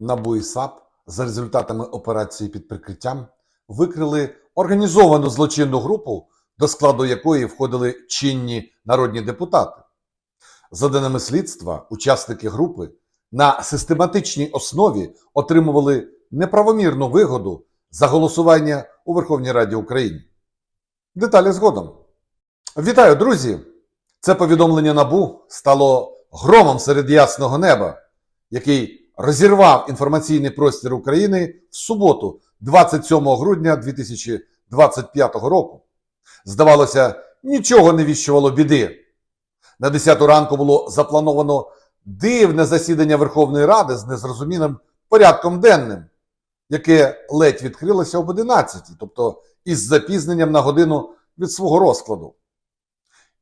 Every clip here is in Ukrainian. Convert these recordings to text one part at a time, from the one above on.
НАБУ і САП за результатами операції під прикриттям викрили організовану злочинну групу, до складу якої входили чинні народні депутати. За даними слідства, учасники групи на систематичній основі отримували неправомірну вигоду за голосування у Верховній Раді України. Деталі згодом. Вітаю, друзі! Це повідомлення НАБУ стало громом серед ясного неба, який розірвав інформаційний простір України в суботу, 27 грудня 2025 року. Здавалося, нічого не віщувало біди. На 10 ранку було заплановано дивне засідання Верховної Ради з незрозумілим порядком денним, яке ледь відкрилося об 11, тобто із запізненням на годину від свого розкладу.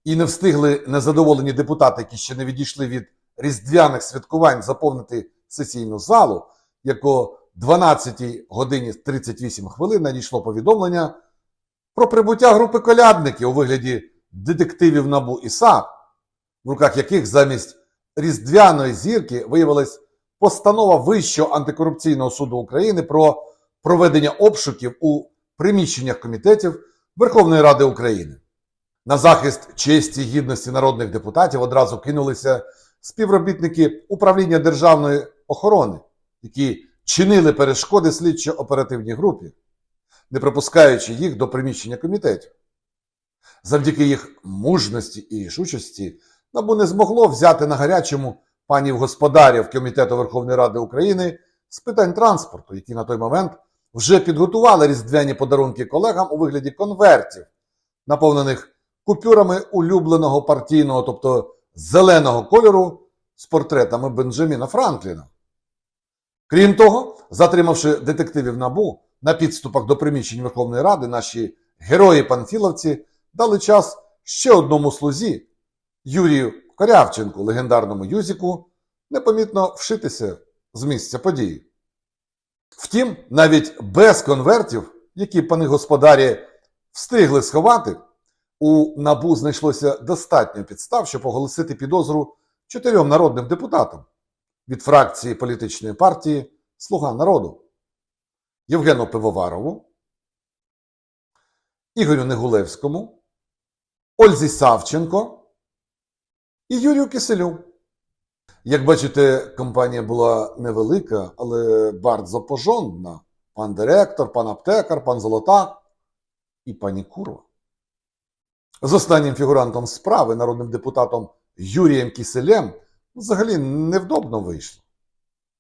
І не встигли незадоволені депутати, які ще не відійшли від різдвяних святкувань, заповнити сесійну залу, як о 12 годині 38 хвилин надійшло повідомлення про прибуття групи колядників у вигляді детективів НАБУ і САП, в руках яких замість різдвяної зірки виявилась постанова Вищого антикорупційного суду України про проведення обшуків у приміщеннях комітетів Верховної Ради України. На захист честі і гідності народних депутатів одразу кинулися співробітники управління державної охорони, які чинили перешкоди слідчо-оперативній групі, не пропускаючи їх до приміщення комітетів. Завдяки їх мужності і рішучості НАБУ не змогло взяти на гарячому панів господарів Комітету Верховної Ради України з питань транспорту, які на той момент вже підготували різдвяні подарунки колегам у вигляді конвертів, наповнених купюрами улюбленого партійного, тобто зеленого кольору з портретами Бенджаміна Франкліна. Крім того, затримавши детективів НАБУ на підступах до приміщень Верховної Ради, наші герої-панфіловці дали час ще одному слузі Юрію Корявченку, легендарному Юзіку, непомітно вшитися з місця події. Втім, навіть без конвертів, які пани господарі встигли сховати, у НАБУ знайшлося достатньо підстав, щоб оголосити підозру чотирьом народним депутатам від фракції політичної партії Слуга народу Євгену Пивоварову, Ігорю Негулевському, Ользі Савченко і Юрію Киселю. Як бачите, компанія була невелика, але bardzo пожонна. Пан директор, пан аптекар, пан Золота і пані Курва. З останнім фігурантом справи, народним депутатом Юрієм Киселем, взагалі невдобно вийшло.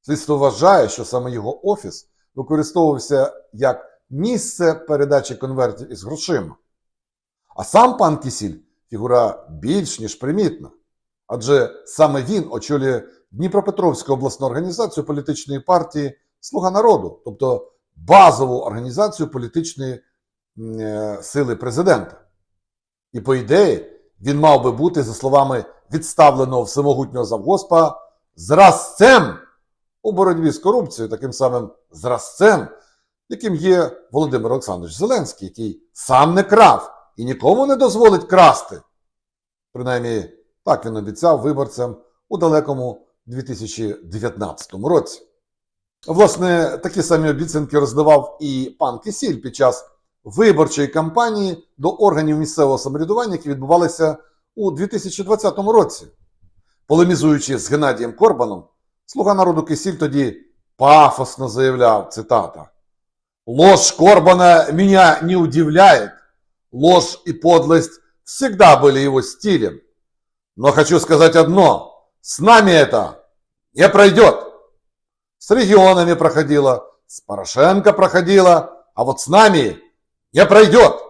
Слідство вважає, що саме його офіс використовувався як місце передачі конвертів із грошима. А сам пан Кісіль фігура більш ніж примітна. Адже саме він очолює Дніпропетровську обласну організацію політичної партії Слуга народу, тобто базову організацію політичної е, сили президента. І по ідеї він мав би бути, за словами відставленого всемогутнього завгоспа, зразцем у боротьбі з корупцією, таким самим зразцем, яким є Володимир Олександрович Зеленський, який сам не крав і нікому не дозволить красти. Принаймні, так він обіцяв виборцям у далекому 2019 році. Власне, такі самі обіцянки роздавав і пан Кисіль під час виборчої кампанії до органів місцевого самоврядування, які відбувалися у 2020 році. Полемізуючи з Геннадієм Корбаном, слуга народу Кисіль тоді пафосно заявляв, цитата, «Ложь Корбана меня не удивляет. Ложь и подлость всегда были его стилем. Но хочу сказать одно. С нами это не пройдет. С регионами проходило, с Порошенко проходило, а вот с нами не пройдет.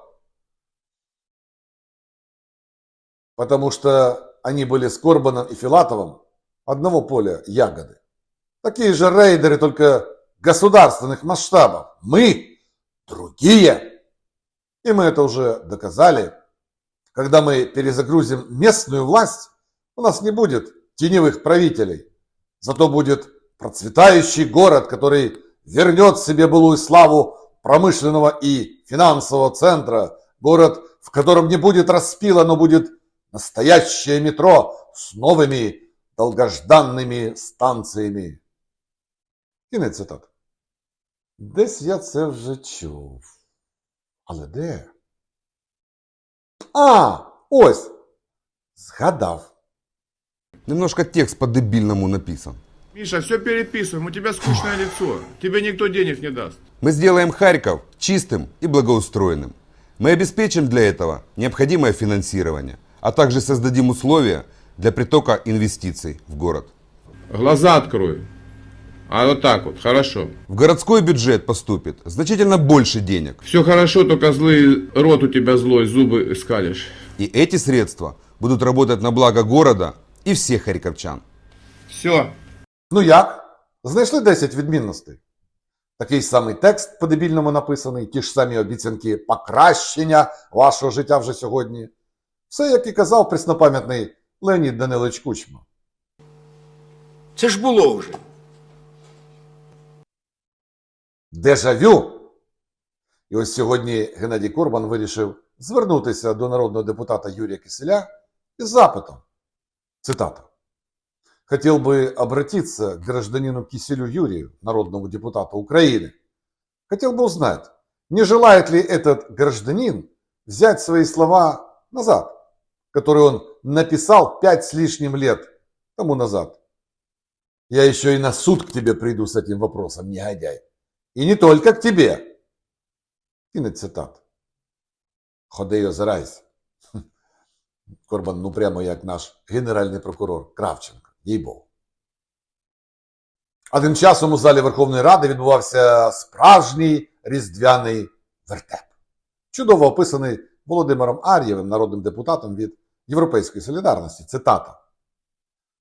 Потому что они были с Корбаном и Филатовым одного поля ягоды. Такие же рейдеры, только государственных масштабов. Мы другие. И мы это уже доказали. Когда мы перезагрузим местную власть, у нас не будет теневых правителей. Зато будет процветающий город, который вернет себе былую славу промышленного и финансового центра. Город, в котором не будет распила, но будет настоящее метро с новыми долгожданными станциями. Кінець цитати. Десь я це вже чув. Але де? А, ось. Згадав. Немножко текст по-дебильному написан. Миша, все переписываем, у тебя скучное лицо. Тебе никто денег не даст. Мы сделаем Харьков чистым и благоустроенным. Мы обеспечим для этого необходимое финансирование, а также создадим условия для притока инвестиций в город. Глаза открой. А вот так вот, хорошо. В городской бюджет поступит значительно больше денег. Все хорошо, только злый рот у тебя злой, зубы скалишь. И эти средства будут работать на благо города и всех харьковчан. Все. Ну як? Знайшли 10 відмінностей. Такий самий текст по-дебільному написаний, ті ж самі обіцянки покращення вашого життя вже сьогодні. Все, як і казав преснопам'ятний Леонід Данилович Кучма. Це ж було вже. Дежавю. І ось сьогодні Геннадій Корбан вирішив звернутися до народного депутата Юрія Киселя із запитом. Цитата. Хотел бы обратиться к гражданину Киселю Юрию, народному депутату Украины. Хотел бы узнать, не желает ли этот гражданин взять свои слова назад, Которые он написал пять с лишним лет тому назад. Я еще и на суд к тебе приду с этим вопросом, негодяй. І не тільки к тебе. Кінець цитат. Ходи й Корбан, ну прямо як наш генеральний прокурор Кравченко, їй Богу. А тим часом у залі Верховної Ради відбувався справжній різдвяний вертеп. Чудово описаний Володимиром Ар'євим, народним депутатом від Європейської солідарності. Цитата.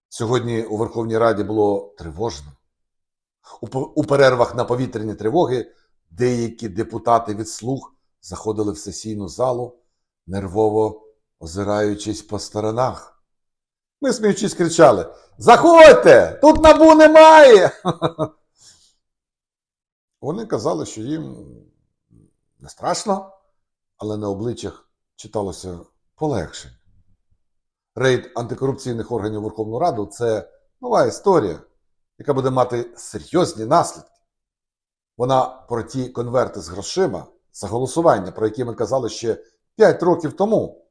Сьогодні у Верховній Раді було тривожно. У перервах на повітряні тривоги деякі депутати від слуг заходили в сесійну залу, нервово озираючись по сторонах. Ми, сміючись, кричали: Заходьте! Тут набу немає! Вони казали, що їм не страшно, але на обличчях читалося полегшення. Рейд антикорупційних органів Верховної Ради це нова історія яка буде мати серйозні наслідки. Вона про ті конверти з грошима за голосування, про які ми казали ще 5 років тому,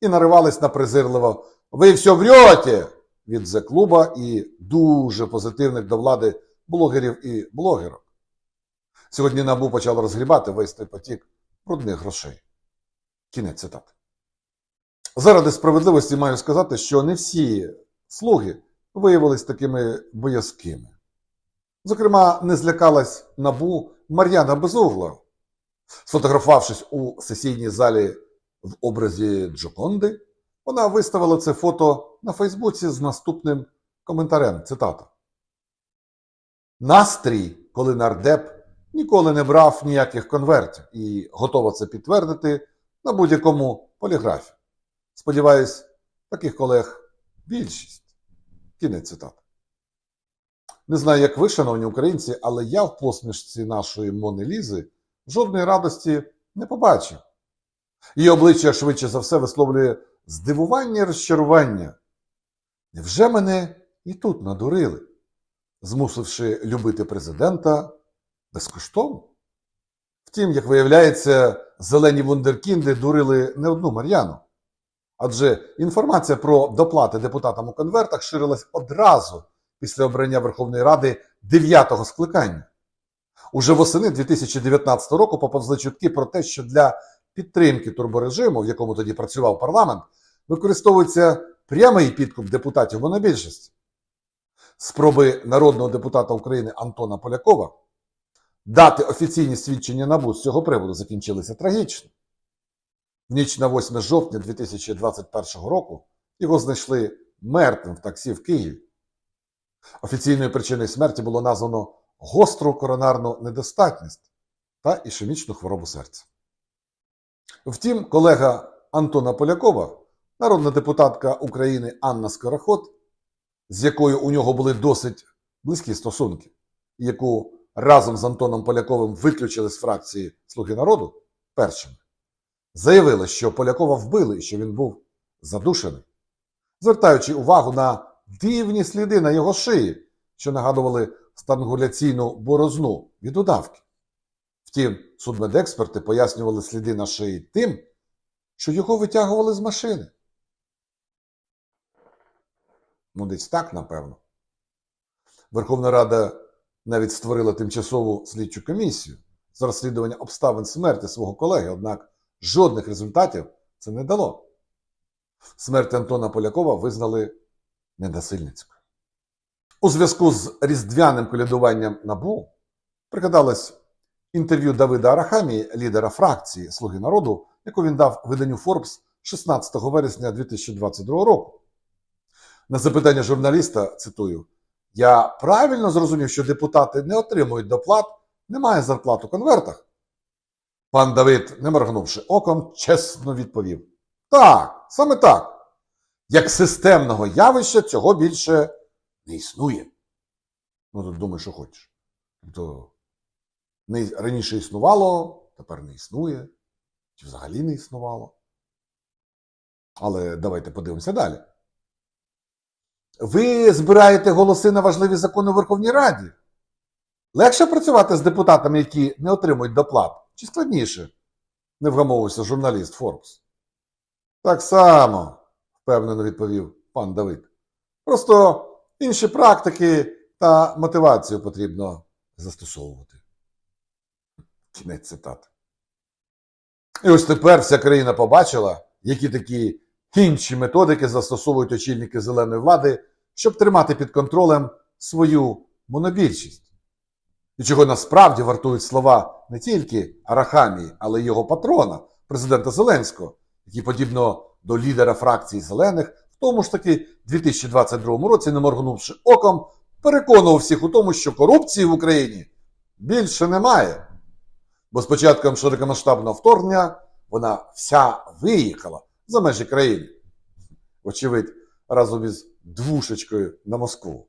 і наривались на презирливо Ви все врете! від Зе-клуба і дуже позитивних до влади блогерів і блогерок. Сьогодні НАБУ почало розгрібати весь той потік брудних грошей. Кінець цитати. Заради справедливості маю сказати, що не всі слуги виявились такими боязкими. Зокрема, не злякалась набу Мар'яна Безугла, сфотографувавшись у сесійній залі в образі Джоконди, вона виставила це фото на Фейсбуці з наступним коментарем. Цитата. Настрій, коли нардеп ніколи не брав ніяких конвертів і готова це підтвердити на будь-якому поліграфі. Сподіваюсь, таких колег більшість. Кінець цитати. Не знаю, як ви, шановні українці, але я в посмішці нашої Мони Лізи жодної радості не побачив. Її обличчя швидше за все висловлює здивування і розчарування. Невже мене і тут надурили, змусивши любити президента безкоштовно? Втім, як виявляється, зелені вундеркінди дурили не одну Мар'яну. Адже інформація про доплати депутатам у конвертах ширилась одразу після обрання Верховної Ради 9-го скликання. Уже восени 2019 року поповзли чутки про те, що для підтримки турборежиму, в якому тоді працював парламент, використовується прямий підкуп депутатів монобільшості. Спроби народного депутата України Антона Полякова дати офіційні свідчення НАБУ з цього приводу закінчилися трагічно. В ніч на 8 жовтня 2021 року його знайшли мертвим в таксі в Києві. Офіційною причиною смерті було названо гостру коронарну недостатність та ішемічну хворобу серця. Втім, колега Антона Полякова, народна депутатка України Анна Скороход, з якою у нього були досить близькі стосунки, яку разом з Антоном Поляковим виключили з фракції Слуги народу першими, заявила, що Полякова вбили і що він був задушений, звертаючи увагу на дивні сліди на його шиї, що нагадували странгуляційну борозну від удавки. Втім, судмедексперти пояснювали сліди на шиї тим, що його витягували з машини. Ну, десь так, напевно. Верховна Рада навіть створила тимчасову слідчу комісію з розслідування обставин смерті свого колеги, однак жодних результатів це не дало. Смерть Антона Полякова визнали недосильницькою. У зв'язку з різдвяним колядуванням НАБУ пригадалось інтерв'ю Давида Арахамії, лідера фракції Слуги народу, яку він дав виданню Forbes 16 вересня 2022 року. На запитання журналіста, цитую, я правильно зрозумів, що депутати не отримують доплат, немає зарплат у конвертах. Пан Давид, не моргнувши оком, чесно відповів: Так, саме так. Як системного явища цього більше не існує. Ну, тут думай, що хочеш. Тобто, не, раніше існувало, тепер не існує, чи взагалі не існувало. Але давайте подивимося далі. Ви збираєте голоси на важливі закони у Верховній Раді. Легше працювати з депутатами, які не отримують доплат, чи складніше? Не вгамовувався журналіст Форбс. Так само, впевнено відповів пан Давид. Просто інші практики та мотивацію потрібно застосовувати. Кінець цитати. І ось тепер вся країна побачила, які такі інші методики застосовують очільники зеленої влади, щоб тримати під контролем свою монобільшість. І чого насправді вартують слова не тільки Арахамії, але й його патрона, президента Зеленського, який, подібно до лідера фракції зелених, в тому ж таки 2022 році, не моргнувши оком, переконував всіх у тому, що корупції в Україні більше немає. Бо з початком широкомасштабного вторгнення вона вся виїхала за межі країни. Очевидь, разом із двушечкою на Москву.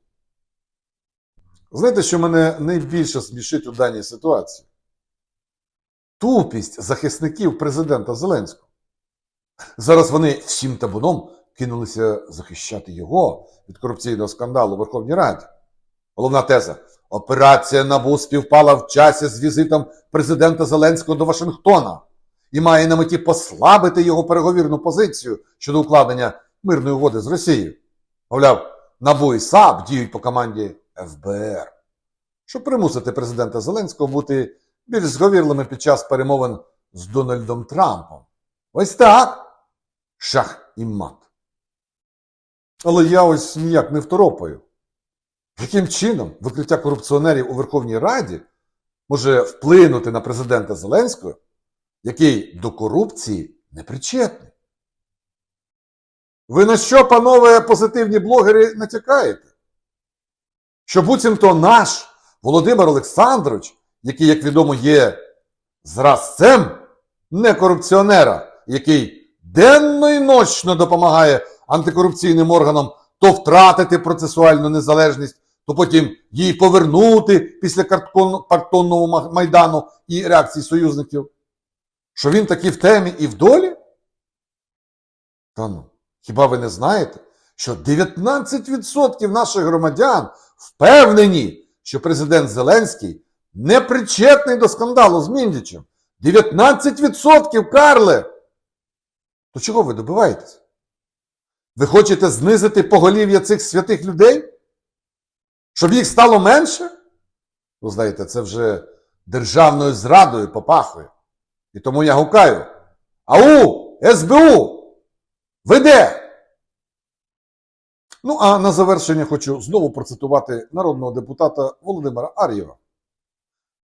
Знаєте, що мене найбільше смішить у даній ситуації? Тупість захисників президента Зеленського. Зараз вони всім табуном кинулися захищати його від корупційного скандалу у Верховній Раді. Головна теза: операція НАБУ співпала в часі з візитом президента Зеленського до Вашингтона і має на меті послабити його переговірну позицію щодо укладення мирної угоди з Росією. Мовляв, НАБУ і САП діють по команді ФБР, щоб примусити президента Зеленського бути більш зговірливим під час перемовин з Дональдом Трампом. Ось так. Шах і мат. Але я ось ніяк не второпаю. Яким чином викриття корупціонерів у Верховній Раді може вплинути на президента Зеленського, який до корупції не причетний? Ви на що, панове позитивні блогери, натякаєте? Що буцімто наш Володимир Олександрович, який, як відомо, є зразцем некорупціонера, який денно і ночно допомагає антикорупційним органам то втратити процесуальну незалежність, то потім її повернути після картонного майдану і реакції союзників. Що він таки в темі і в долі? Та ну, хіба ви не знаєте, що 19% наших громадян впевнені, що президент Зеленський не причетний до скандалу з Міндічем? 19% Карле! То чого ви добиваєтесь? Ви хочете знизити поголів'я цих святих людей? Щоб їх стало менше? Ну, знаєте, це вже державною зрадою попахує. І тому я гукаю. Ау! СБУ! Ви де? Ну, а на завершення хочу знову процитувати народного депутата Володимира Ар'єва.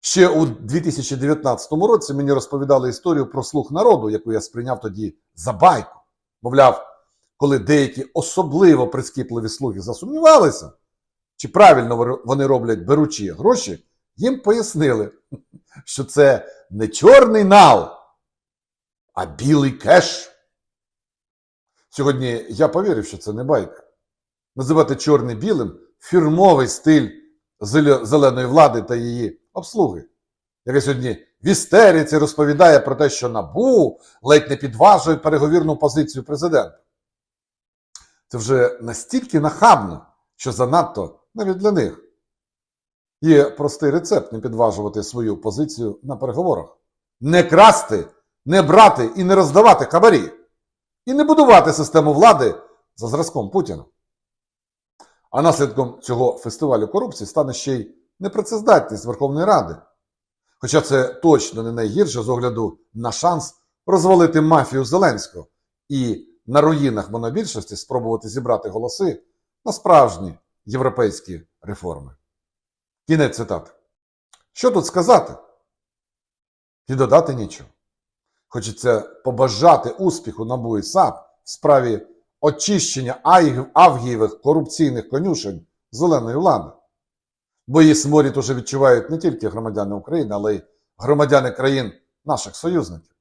Ще у 2019 році мені розповідали історію про слух народу, яку я сприйняв тоді за байку. Мовляв, коли деякі особливо прискіпливі слуги засумнівалися, чи правильно вони роблять беручі гроші, їм пояснили, що це не чорний нал, а білий кеш. Сьогодні я повірив, що це не байка. Називати чорний білим фірмовий стиль зеленої влади та її обслуги, яка сьогодні в істериці розповідає про те, що НАБУ ледь не підважує переговірну позицію президента. Це вже настільки нахабно, що занадто навіть для них. Є простий рецепт не підважувати свою позицію на переговорах. Не красти, не брати і не роздавати хабарі. І не будувати систему влади за зразком Путіна. А наслідком цього фестивалю корупції стане ще й непрацездатність Верховної Ради. Хоча це точно не найгірше з огляду на шанс розвалити мафію Зеленського і на руїнах монобільшості спробувати зібрати голоси на справжні європейські реформи. Кінець цитати. Що тут сказати? І додати нічого. Хочеться побажати успіху НАБУ і САП в справі очищення Авгієвих корупційних конюшень зеленої влади. Бо її сморід уже відчувають не тільки громадяни України, але й громадяни країн наших союзників,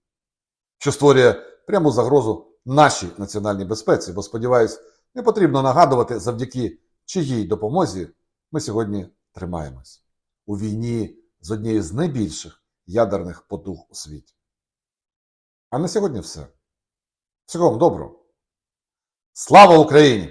що створює пряму загрозу нашій національній безпеці, бо, сподіваюсь, не потрібно нагадувати, завдяки чиїй допомозі ми сьогодні тримаємось у війні з однією з найбільших ядерних потуг у світі. А на сьогодні все. Всього вам доброго. Слава Україні!